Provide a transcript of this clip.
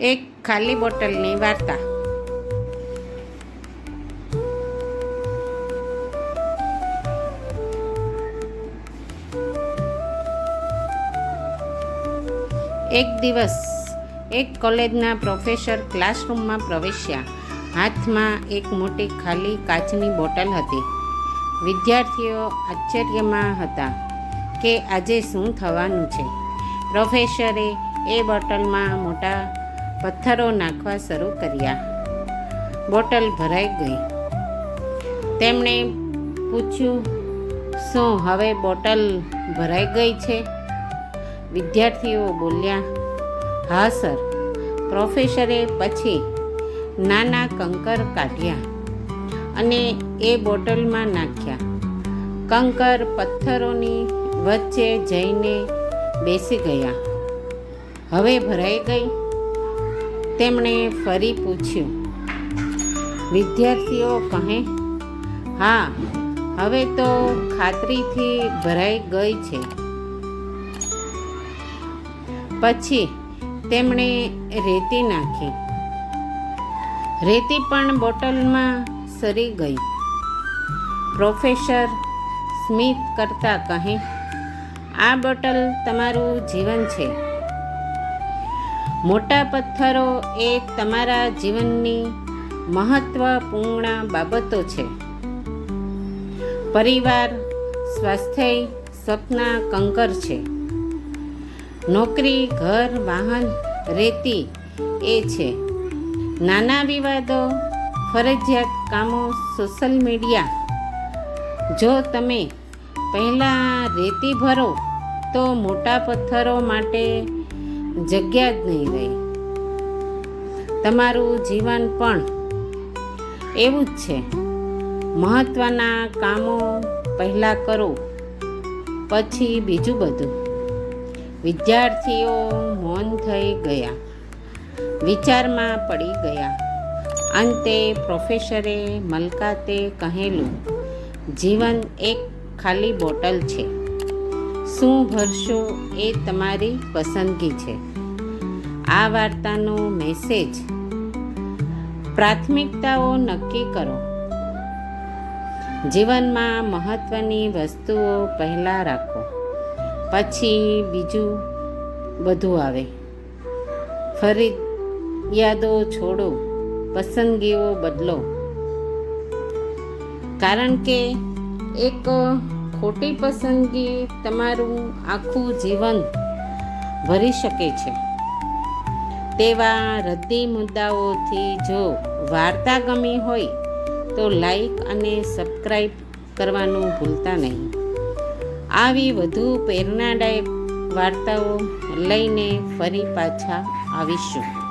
એક ખાલી બોટલની વાર્તા. એક દિવસ એક કોલેજના પ્રોફેસર ક્લાસરૂમમાં પ્રવેશ્યા. હાથમાં એક મોટી ખાલી કાચની બોટલ હતી. વિદ્યાર્થીઓ આશ્ચર્યમાં હતા કે આજે શું થવાનું છે? પ્રોફેસરે એ બોટલમાં મોટા પથ્થરો નાખવા શરૂ કર્યા. બોટલ ભરાઈ ગઈ. તેમણે પૂછ્યું, શું હવે બોટલ ભરાઈ ગઈ છે? વિદ્યાર્થીઓ બોલ્યા, હા, સર. પ્રોફેસરે પછી નાના કંકર કાઢ્યા અને એ બોટલમાં નાખ્યા. કંકર પથ્થરોની વચ્ચે જઈને બેસી ગયા. હવે ભરાઈ ગઈ? તેમણે ફરી પૂછ્યું, વિદ્યાર્થીઓ કહે, હા, હવે તો ખાતરીથી ભરાઈ ગઈ છે. પછી તેમણે રેતી નાખી. રેતી પણ બોટલમાં સરી ગઈ. પ્રોફેસર સ્મિત કરતા કહે, આ બોટલ તમારું જીવન છે. મોટા પથ્થરો એ તમારા જીવનની મહત્વપૂર્ણ બાબતો છે. પરિવાર, સ્વાસ્થ્ય, સપના કંકર છે. નોકરી, ઘર, વાહન, રેતી એ છે. નાના વિવાદો, ફરજિયાત કામો સોશિયલ મીડિયા જો તમે પહેલાં રેતી ભરો, તો મોટા પથ્થરો માટે જગ્યા જ નહીં રહે. તમારું જીવન પણ એવું જ છે. મહત્ત્વના કામો પહેલાં કરો, પછી બીજું બધું. વિદ્યાર્થીઓ મૌન થઈ ગયા, વિચારમાં પડી ગયા. અંતે પ્રોફેસરે મલકાતે કહેલું, જીવન એક ખાલી બોટલ છે. શું ભરશો એ તમારી પસંદગી છે. આ વાર્તાનો મેસેજ પ્રાથમિકતાઓ નક્કી કરો. જીવનમાં મહત્ત્વની વસ્તુઓ પહેલાં રાખો. પછી બીજું બધું આવે. ફરી યાદો છોડો, પસંદગીઓ બદલો. કારણ કે એક ખોટી પસંદગી તમારું આખું જીવન ભરી શકે છે. તેવા રદ્દી મુદ્દાઓથી જો વાર્તા ગમી હોય, તો લાઈક અને સબસ્ક્રાઈબ કરવાનું ભૂલતા નહીં. આવી વધુ પ્રેરણાદાયક વાર્તાઓ લઈને ફરી પાછા આવીશું.